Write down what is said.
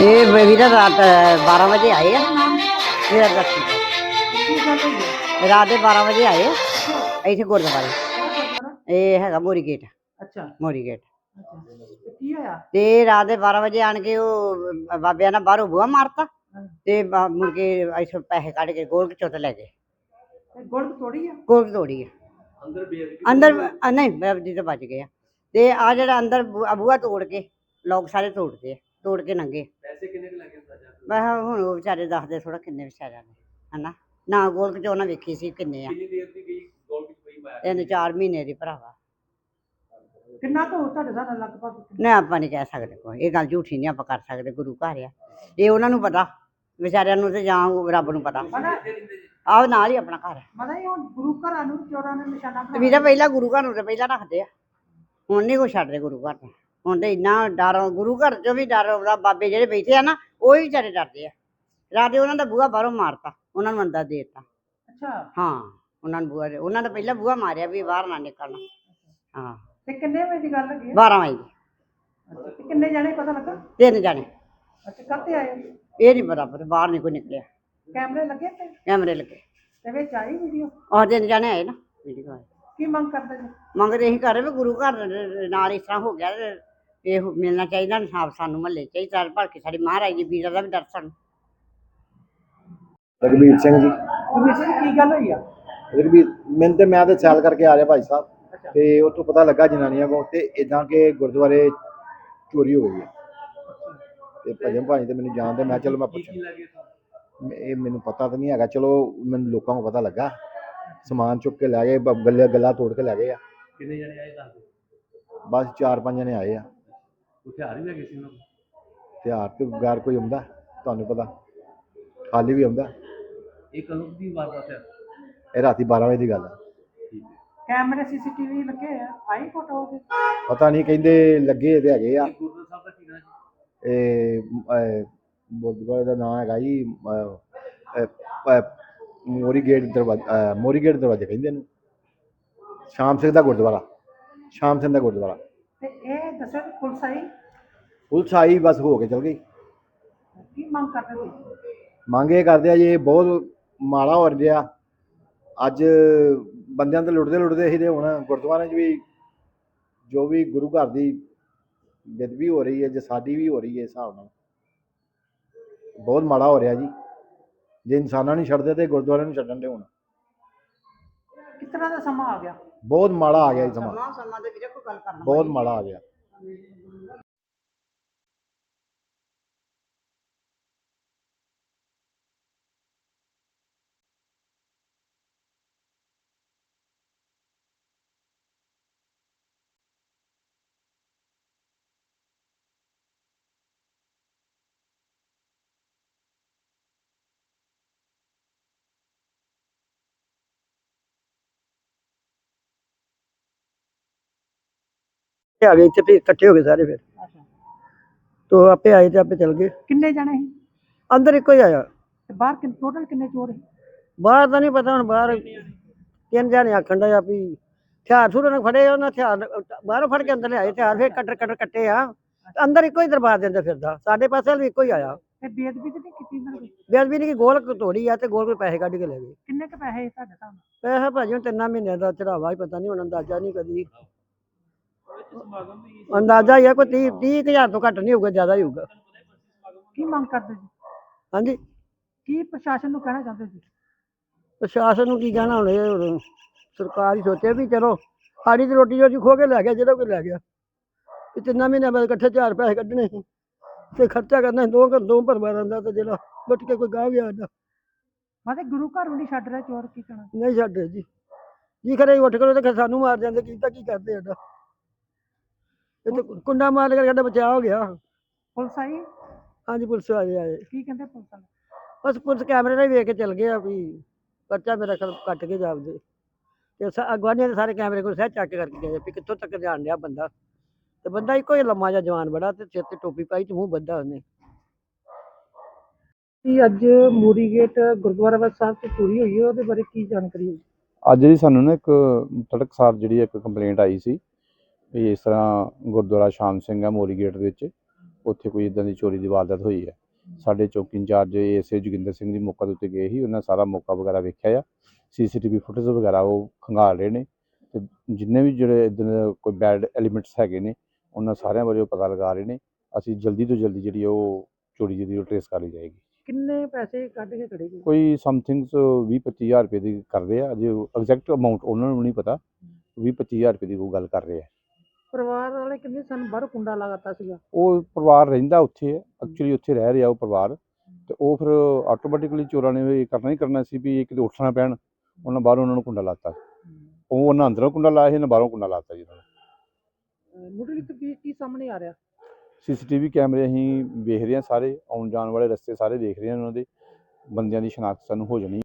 ਇਹ ਵੀਰਾ ਰਾਤ 12 ਵਜੇ ਆਏ ਆ। ਹੈ ਰਾਤ ਦੇ 12 ਵਜੇ ਆਏ ਆ, ਇੱਥੇ ਗੁਰਦੁਆਰੇ। ਇਹ ਹੈਗਾ ਮੋਰੀ ਗੇਟ। ਅੱਛਾ। ਮੋਰੀ ਗੇਟ। ਅੱਛਾ। ਤੇ ਕੀ ਹੋਇਆ? ਤੇ ਰਾਤ ਦੇ 12 ਵਜੇ ਆਣ ਕੇ ਉਹ ਬਾਬਿਆਂ ਨੇ ਬਾਹਰੋਂ ਬੂਹਾ ਮਾਰਤਾ। ਤੇ ਮੁੜ ਕੇ ਇੱਥੋਂ ਪੈਸੇ ਕੱਢ ਕੇ ਗੋਲਕ ਚੋਂ ਤੇ ਲੈ ਗਏ। ਗੋਲਕ ਤੋੜੀ ਆ? ਗੋਲਕ ਤੋੜੀ ਆ। ਅੰਦਰ ਨਹੀਂ ਬੇਬਦੀ ਤਾਂ ਬਚ ਗਏ ਆ ਤੇ ਆ ਜਿਹੜਾ ਅੰਦਰ ਬੂ- ਬੂਹਾ ਤੋੜ ਕੇ ਲੋਕ ਸਾਰੇ ਤੋੜਦੇ ਆ ਤੋੜ ਕੇ ਨੰਗੇ। ਪੈਸੇ ਕਿੰਨੇ ਕੁ ਲੱਗੇ ਅੰਦਾਜ਼ਾ ਮੈਂ ਕਿਹਾ ਹੁਣ ਉਹ ਵਿਚਾਰੇ ਦੱਸਦੇ ਥੋੜਾ ਕਿੰਨੇ ਵਿਚਾਰਿਆਂ ਨੇ ਹਨਾ? ਨਾ ਗੋਲਕ ਚ ਉਹਨਾਂ ਵੇਖੀ ਸੀ ਕਿੰਨੇ ਆ। ਕਿੰਨੀ ਦੇਰ ਦੀ ਗਈ ਗੋਲ ਵਿੱਚ ਪਈ ਮਾਇਆ ਤਿੰਨ ਚਾਰ ਮਹੀਨੇ ਦੀ ਭਰਾਵਾ। ਕਿੰਨਾ ਕੁ ਹੋ ਤੁਹਾਡੇ ਸਾਡਾ ਲਗਭਗ? ਨਾ ਆਪਾਂ ਨਹੀਂ ਕਹਿ ਸਕਦੇ ਕੋਈ ਇਹ ਗੱਲ ਝੂਠੀ ਨਹੀਂ ਆਪਾਂ ਕਰ ਸਕਦੇ ਗੁਰੂ ਘਰ ਆ। ਇਹ ਉਹਨਾਂ ਨੂੰ ਪਤਾ ਵਿਚਾਰਿਆਂ ਨੂੰ ਤੇ ਜਾਂ ਉਹ ਰੱਬ ਨੂੰ ਪਤਾ। ਆਹ ਨਾਲ ਹੀ ਆਪਣਾ ਘਰ ਹੈ ਮਨਾ ਇਹ ਹੁਣ ਗੁਰੂ ਘਰਾਂ ਨੂੰ ਚੋਰਾਂ ਨੇ ਨਿਸ਼ਾਨਾ ਤੇ ਵੀਰਾ ਪਹਿਲਾਂ ਗੁਰੂ ਘਰ ਨੂੰ ਤੇ ਪਹਿਲਾਂ ਰੱਖਦੇ ਆ। ਹੁਣ ਨਹੀਂ ਕੋਈ ਛੱਡਦੇ ਗੁਰੂ ਘਰ ਨੂੰ। ਹੁਣ ਤੇ ਇੰਨਾ ਡਰ ਗੁਰੂ ਘਰ ਚੋਂ ਵੀ ਡਰ ਆਉਂਦਾ ਬਾਬੇ ਜਿਹੜੇ ਬੈਠੇ ਆ ਨਾ ਉਹ ਵੀ ਵਿਚਾਰੇ ਡਰਦੇ ਆ। ਰਾਤੇ ਉਹਨਾਂ ਦਾ ਬੂਹਾ ਬਾਹਰੋਂ ਮਾਰਤਾ ਉਹਨਾਂ ਨੂੰ ਅੰਦਰ ਦੇ ਦਿੱਤਾ। ਅੱਛਾ। ਹਾਂ ਉਹਨਾਂ ਨੂੰ ਬੂਹਾ ਉਹਨਾਂ ਦਾ ਪਹਿਲਾਂ ਬੂਹਾ ਮਾਰਿਆ ਵੀ ਬਾਹਰ ਨਾ ਨਿਕਲਣਾ। ਹਾਂ। ਤੇ ਕਿੰਨੇ ਵਜੇ ਦੀ ਗੱਲ ਲੱਗੀ 12 ਵਜੇ ਦੀ। ਅੱਛਾ ਤੇ ਕਿੰਨੇ ਜਾਣੇ ਪਤਾ ਲੱਗਾ? ਤਿੰਨ ਜਾਣੇ। ਅੱਛਾ ਕੱਤੇ ਆਏ? ਇਹ ਨਹੀਂ ਬਰਾਬਰ ਬਾਹਰ ਨਹੀਂ ਕੋਈ ਨਿਕਲਿਆ। ਕੈਮਰੇ ਲੱਗੇ ਤੇ ਕੈਮਰੇ ਲੱਗੇ। ਤੇ ਵਿੱਚ ਆਈ ਵੀਡੀਓ ਉਹ ਤਿੰਨ ਜਾਣੇ ਆਏ ਨਾ ਵੀਡੀਓ ਆਏ। ਕੀ ਮੰਗ ਕਰਦੇ ਜੀ? ਮੰਗਦੇ ਇਹੀ ਕਰ ਰਹੇ ਵੀ ਗੁਰੂ ਘਰ ਦੇ ਨਾਲ ਇਸ ਤਰ੍ਹਾਂ ਹੋ ਗਿਆ ਤੇ ਇਹ ਮਿਲਣਾ ਚਾਹੀਦਾ ਇਨਸਾਫ ਸਾਨੂੰ ਮਹੱਲੇ ਚਾਹੀਦਾ ਭਰ ਕੇ ਸਾਡੀ ਮਹਾਰਾਜ ਦੀ ਵੀਰਾਂ ਦਾ ਵੀ ਡਰ ਸਾਨੂੰ ਰਘਬੀਰ ਸਿੰਘ ਜੀ ਕਮਿਸ਼ਨ ਕੀ ਗੱਲ ਹੋਈ ਆ? ਰਘਬੀਰ ਮੈਨੂੰ ਤੇ ਮੈਂ ਤੇ ਸੈਲ ਕਰਕੇ ਆ ਰਿਹਾ ਭਾਈ ਸਾਹਿਬ ਤੇ ਉੱਥੋਂ ਪਤਾ ਲੱਗਾ ਜਨਾਨੀਆਂ ਕੋ ਤੇ ਇਦਾਂ ਕਿ ਗੁਰਦੁਆਰੇ ਚੋਰੀ ਹੋ ਗਈ ਹੈ ਤੇ ਭਜਨ ਭਾਈ ਤੇ ਮੈਨੂੰ ਜਾਣਦੇ ਮੈਂ ਚਲੋ ਮੈਂ ਪੁੱਛਾਂ। ਇਹ ਮੈਨੂੰ ਪਤਾ ਤਾਂ ਨਹੀਂ ਹੈਗਾ ਚਲੋ ਮੈਨੂੰ ਲੋਕਾਂ ਨੂੰ ਪਤਾ ਲੱਗਾ। ਸਮਾਨ ਚੁੱਕ ਕੇ ਲੈ ਗਏ ਗੱਲੇ ਗੱਲਾਂ ਤੋੜ ਕੇ ਲੈ ਗਏ ਆ। ਕਿੰਨੇ ਜਣੇ ਆਏ ਦੱਸ ਬਸ ਚਾਰ ਪੰਜ ਜਣੇ ਆਏ ਆ। ਹਥਿਆਰ ਵੀ ਲੱਗੇ ਸੀ ਉਹਨਾਂ ਕੋਲ? ਹਥਿਆਰ ਤੇ ਗਾਰ ਕੋਈ ਆਉਂਦਾ ਤੁਹਾਨੂੰ ਪਤਾ। ਖਾਲੀ ਵੀ ਆਉਂਦਾ। ਇਹ ਕਦੋਂ ਦੀ ਵਾਰਦਾਤ ਹੈ ਇਹ ਰਾਤੀ 12 ਵਜੇ ਦੀ ਗੱਲ ਹੈ ਠੀਕ ਹੈ। ਕੈਮਰੇ ਸੀਸੀਟੀਵੀ ਲੱਗੇ ਆ ਆਈ ਫੋਟੋ ਉਹਦੇ? ਪਤਾ ਨਹੀਂ ਕਹਿੰਦੇ ਲੱਗੇ ਤੇ ਹੈਗੇ ਆ। ਇਹ ਗੁਰਦੁਆਰਾ ਸਾਹਿਬ ਦਾ ਕੀ ਨਾਮ ਜੀ? ਇਹ ਅਹ, ਗੁਰਦੁਆਰੇ ਦਾ ਨਾਮ ਹੈਗਾ ਜੀ ਅਹ, ਅਹ, ਅਹ, ਮੋਰੀ ਗੇਟ ਦਰਵਾਜ਼ਾ ਮੋਰੀ ਗੇਟ ਦਰਵਾਜ਼ਾ ਕਹਿੰਦੇ ਇਹਨੂੰ। ਸ਼ਾਮ ਸਿੰਘ ਦਾ ਗੁਰਦੁਆਰਾ। ਸ਼ਾਮ ਸਿੰਘ ਦਾ ਗੁਰਦੁਆਰਾ। ਦੱਸੋ ਕਿ ਪੁਲਿਸ ਆਈ? ਪੁਲਿਸ ਆਈ ਬਸ ਹੋ ਕੇ ਚਲ ਗਈ। ਕੀ ਮੰਗ ਕਰਦੇ ਸੀ ਮੰਗ ਇਹ ਕਰਦੇ ਆ ਜੀ ਇਹ ਬਹੁਤ ਮਾੜਾ ਹੋ ਰਿਹਾ। ਅੱਜ ਬੰਦਿਆਂ ਤੇ ਲੁੱਟਦੇ ਲੁੱਟਦੇ ਸੀ ਤੇ ਹੁਣ ਗੁਰਦੁਆਰੇ 'ਚ ਵੀ ਜੋ ਵੀ ਗੁਰੂ ਘਰ ਦੀ ਬੇਦਬੀ ਹੋ ਰਹੀ ਹੈ ਜੇ ਸਾਡੀ ਵੀ ਹੋ ਰਹੀ ਹੈ ਹਿਸਾਬ ਨਾਲ। ਬਹੁਤ ਮਾੜਾ ਹੋ ਰਿਹਾ ਜੀ। ਜੇ ਇਨਸਾਨਾਂ ਨੂੰ ਛੱਡਦੇ ਤੇ ਗੁਰਦੁਆਰੇ ਨੂੰ ਛੱਡਣ ਦੇ ਹੁਣ। ਕਿਸ ਤਰ੍ਹਾਂ ਦਾ ਸਮਾਂ ਆ ਗਿਆ? ਬਹੁਤ ਮਾੜਾ ਆ ਗਿਆ ਇਹ ਸਮਾਂ। ਸਮਾਂ ਸਮਾਂ ਦੇ ਵੀਰੇ ਕੋਈ ਗੱਲ ਕਰਨਾ ਬਹੁਤ ਮਾੜਾ ਆ ਗਿਆ। ਆ ਗਏ ਇੱਥੇ ਫਿਰ ਇਕੱਠੇ ਹੋ ਗਏ ਸਾਰੇ ਫਿਰ। ਅੱਛਾ। ਤੋ ਆਪੇ ਆਏ ਤੇ ਆਪੇ ਚਲ ਗਏ। ਕਿੰਨੇ ਜਾਣੇ ਸੀ? ਅੰਦਰ ਇੱਕੋ ਹੀ ਆਇਆ। ਤੇ ਬਾਹਰ ਕਿੰਨੇ ਟੋਟਲ ਕਿੰਨੇ ਚੋਰ ਸੀ? ਬਾਹਰ ਤਾਂ ਨਹੀਂ ਪਤਾ ਹੁਣ ਬਾਹਰ ਤਿੰਨ ਜਾਣੇ ਆਖਣ ਦਾ ਆ ਵੀ ਹਥਿਆਰ ਥੋੜੇ ਨਾਲ ਫੜੇ ਉਹਨਾਂ ਹਥਿਆਰ ਬਾਹਰੋਂ ਫੜ ਕੇ ਅੰਦਰ ਲਿਆਏ ਹਥਿਆਰ ਫਿਰ ਕਟਰ ਕਟਰ ਕੱਟੇ ਆ। ਅੰਦਰ ਇੱਕੋ ਹੀ ਦਰਬਾਰ ਦੇ ਅੰਦਰ ਫਿਰਦਾ ਸਾਡੇ ਪਾਸੇ ਵੀ ਇੱਕੋ ਹੀ ਆਇਆ। ਤੇ ਬੇਦਬੀ ਤੇ ਨਹੀਂ ਕੀਤੀ ਨੇ? ਬੇਅਦਬੀ ਨਹੀਂ ਕਿ ਗੋਲ ਤੋੜੀ ਆ ਤੇ ਗੋਲ ਕੋਈ ਪੈਸੇ ਕੱਢ ਕੇ ਲੈ ਗਏ। ਕਿੰਨੇ ਕ ਪੈਸੇ ਸੀ ਤੁਹਾਡੇ ਪੈਸਾ ਭਾਜੀ ਹੁਣ ਤਿੰਨਾਂ ਮਹੀਨਿਆਂ ਦਾ ਚੜਾਵਾ ਹੀ ਪਤਾ ਨਹੀਂ ਹੁਣ ਅੰਦਾਜ਼ਾ ਨਹੀਂ ਕਦੀ। ਅੰਦਾਜ਼ਾ ਹੀ ਆ ਕੋਈ 30 30 ਹਜ਼ਾਰ ਤੋਂ ਘੱਟ ਨਹੀਂ ਹੋਊਗਾ ਜ਼ਿਆਦਾ ਹੀ ਹੋਊਗਾ। ਕੀ ਮੰਗ ਕਰਦੇ ਸੀ ਹਾਂਜੀ? ਕੀ ਪ੍ਰਸ਼ਾਸਨ ਨੂੰ ਕਹਿਣਾ ਚਾਹੁੰਦੇ ਸੀ ਪ੍ਰਸ਼ਾਸਨ ਨੂੰ ਕੀ ਕਹਿਣਾ ਹੁਣ? ਇਹ ਹੁਣ ਸਰਕਾਰ ਹੀ ਸੋਚੇ ਵੀ ਚਲੋ ਸਾਡੀ ਤੇ ਰੋਟੀ ਖੋ ਕੇ ਲੈ ਗਿਆ ਜਿਹੜਾ ਕੋਈ ਲੈ ਗਿਆ। ਇਹ ਤਿੰਨਾਂ ਮਹੀਨਿਆਂ ਬਾਅਦ ਇਕੱਠੇ ਚਾਰ ਪੈਸੇ ਕੱਢਣੇ ਸੀ। ਤੇ ਖਰਚਾ ਕਰਨਾ ਸੀ, ਦੋ ਘਰ ਦੋ ਪਰਿਵਾਰਾਂ ਦਾ ਤੇ ਜਿਹੜਾ ਲੁੱਟ ਕੇ ਕੋਈ ਗਾਹ ਗਿਆ ਸਾਡਾ। ਮਾਤੇ ਗੁਰੂ ਘਰ ਵੀ ਨਹੀਂ ਛੱਡ ਰਿਹਾ ਚੋਰ ਕੀ ਕਹਿਣਾ? ਨਹੀਂ ਛੱਡੇ ਜੀ। ਜੀ ਖਰੇ ਉੱਠ ਕਰੋ ਤੇ ਸਾਨੂੰ ਮਾਰ ਜਾਂਦੇ ਕੀ ਤਾਂ ਕੀ ਕਰਦੇ ਸਾਡਾ? ਇਹ ਤੇ ਕੁੰਡਾ ਮਾਰ ਕੇ ਸਾਡਾ ਬਚਾਅ ਹੋ ਗਿਆ। ਪੁਲਿਸ ਆਈ? ਹਾਂਜੀ ਪੁਲਿਸ ਵਾਲੇ ਆਏ ਕੀ ਕਹਿੰਦੇ ਪੁਲਿਸ ਵਾਲੇ? ਬਸ ਪੁਲਿਸ ਕੈਮਰੇ ਨਾਲ ਹੀ ਵੇਖ ਕੇ ਚਲ ਗਏ ਆ ਵੀ ਪਰਚਾ ਮੇਰਾ ਖਲ ਕੱਟ ਕੇ ਜਾਪਦੇ ਤੇ ਅਗਵਾਨੀਆਂ ਦੇ ਸਾਰੇ ਕੈਮਰੇ ਕੋਲ ਸਹਿ ਚੱਕ ਕਰਕੇ ਗਏ ਵੀ ਕਿੱਥੋਂ ਤੱਕ ਜਾਣ ਡਿਆ ਬੰਦਾ। ਤੇ ਬੰਦਾ ਇੱਕੋ ਹੀ ਲੰਮਾ ਜਿਹਾ ਜਵਾਨ ਬੜਾ ਤੇ ਸਿਰ ਤੇ ਟੋਪੀ ਪਾਈ ਤੇ ਮੂੰਹ ਬੱਧਾ ਉਹਨੇ। ਕੀ ਅੱਜ ਮੂਰੀ ਗੇਟ ਗੁਰਦੁਆਰਾ ਸਾਹਿਬ ਤੇ ਚੋਰੀ ਹੋਈ ਹੈ ਉਹਦੇ ਬਾਰੇ ਕੀ ਜਾਣਕਾਰੀ ਹੈ ਅੱਜ ਜੀ ਸਾਨੂੰ ਨਾ ਇੱਕ ਤੜਕਸਾਰ ਜਿਹੜੀ ਇੱਕ ਕੰਪਲੇਂਟ ਆਈ ਸੀ। ਵੀ ਇਸ ਤਰ੍ਹਾਂ ਗੁਰਦੁਆਰਾ ਸ਼ਾਮ ਸਿੰਘ ਆ ਮੋਰੀ ਗੇਟ ਦੇ ਵਿੱਚ ਉੱਥੇ ਕੋਈ ਇਦਾਂ ਦੀ ਚੋਰੀ ਦੀ ਵਾਰਦਾਤ ਹੋਈ ਹੈ। ਸਾਡੇ ਚੌਕੀ ਇੰਚਾਰਜ ਏਐਸਏ ਜੋਗਿੰਦਰ ਸਿੰਘ ਜੀ ਮੌਕਾ ਦੇ ਉੱਤੇ ਗਏ ਸੀ ਉਹਨਾਂ ਸਾਰਾ ਮੌਕਾ ਵਗੈਰਾ ਵੇਖਿਆ ਆ। ਸੀਸੀਟੀਵੀ ਫੁਟੇਜ ਵਗੈਰਾ ਉਹ ਖੰਗਾਲ ਰਹੇ ਨੇ ਤੇ ਜਿੰਨੇ ਵੀ ਜਿਹੜੇ ਇਦਾਂ ਕੋਈ ਬੈਡ ਐਲੀਮੈਂਟਸ ਹੈਗੇ ਨੇ ਉਹਨਾਂ ਸਾਰਿਆਂ ਬਾਰੇ ਉਹ ਪਤਾ ਲਗਾ ਰਹੇ ਨੇ। ਅਸੀਂ ਜਲਦੀ ਤੋਂ ਜਲਦੀ ਜਿਹੜੀ ਉਹ ਚੋਰੀ ਜਿਹੜੀ ਉਹ ਟ੍ਰੇਸ ਕਰ ਲਈ ਜਾਏਗੀ। ਕਿੰਨੇ ਪੈਸੇ ਕੱਢ ਕੇ ਖੜੇ ਗਏ ਕੋਈ ਸਮਥਿੰਗਸ 20 25000 ਰੁਪਏ ਦੀ ਕਰਦੇ ਆ ਅਜੇ ਐਗਜ਼ੈਕਟ ਅਮਾਉਂਟ ਉਹਨਾਂ ਨੂੰ ਨਹੀਂ ਪਤਾ 20 25000 ਰੁਪਏ ਦੀ ਕੋਈ ਗੱਲ ਕਰ ਰਹੇ ਆ। ਪਰਿਵਾਰ ਵਾਲੇ ਕਹਿੰਦੇ ਸਾਨੂੰ ਬਾਹਰ ਕੁੰਡਾ ਲਗਾਤਾ ਸੀਗਾ। ਉਹ ਪਰਿਵਾਰ ਰਹਿੰਦਾ ਉੱਥੇ ਐਕਚੁਅਲੀ ਉੱਥੇ ਰਹਿ ਰਿਹਾ ਉਹ ਪਰਿਵਾਰ। ਤੇ ਉਹ ਫਿਰ ਆਟੋਮੈਟਿਕਲੀ ਚੋਰਾਂ ਨੇ ਇਹ ਕਰਨਾ ਹੀ ਕਰਨਾ ਸੀ ਵੀ ਇਹ ਕਿਤੇ ਉੱਠਣਾ ਪੈਣ ਉਹਨਾਂ ਬਾਹਰੋਂ ਉਹਨਾਂ ਨੂੰ ਕੁੰਡਾ ਲਾਤਾ। ਉਹ ਉਹਨਾਂ ਅੰਦਰੋਂ ਕੁੰਡਾ ਲਾਇਆ ਸੀ ਇਹਨਾਂ ਬਾਹਰੋਂ ਕੁੰਡਾ ਲਾਤਾ ਜੀ ਉਹਨਾਂ ਨੇ। ਮੁੱਢਲੀ ਤਫਤੀਸ਼ ਕੀ ਸਾਹਮਣੇ ਆ ਰਿਹਾ? ਸੀਸੀਟੀਵੀ ਕੈਮਰੇ ਅਸੀਂ ਵੇਖ ਰਹੇ ਹਾਂ ਸਾਰੇ ਆਉਣ ਜਾਣ ਵਾਲੇ ਰਸਤੇ ਸਾਰੇ ਦੇਖ ਰਹੇ ਹਾਂ ਉਹਨਾਂ ਦੇ। ਬੰਦਿਆਂ ਦੀ ਸ਼ਨਾਖਤ ਸਾਨੂੰ ਹੋ ਜਾਣੀ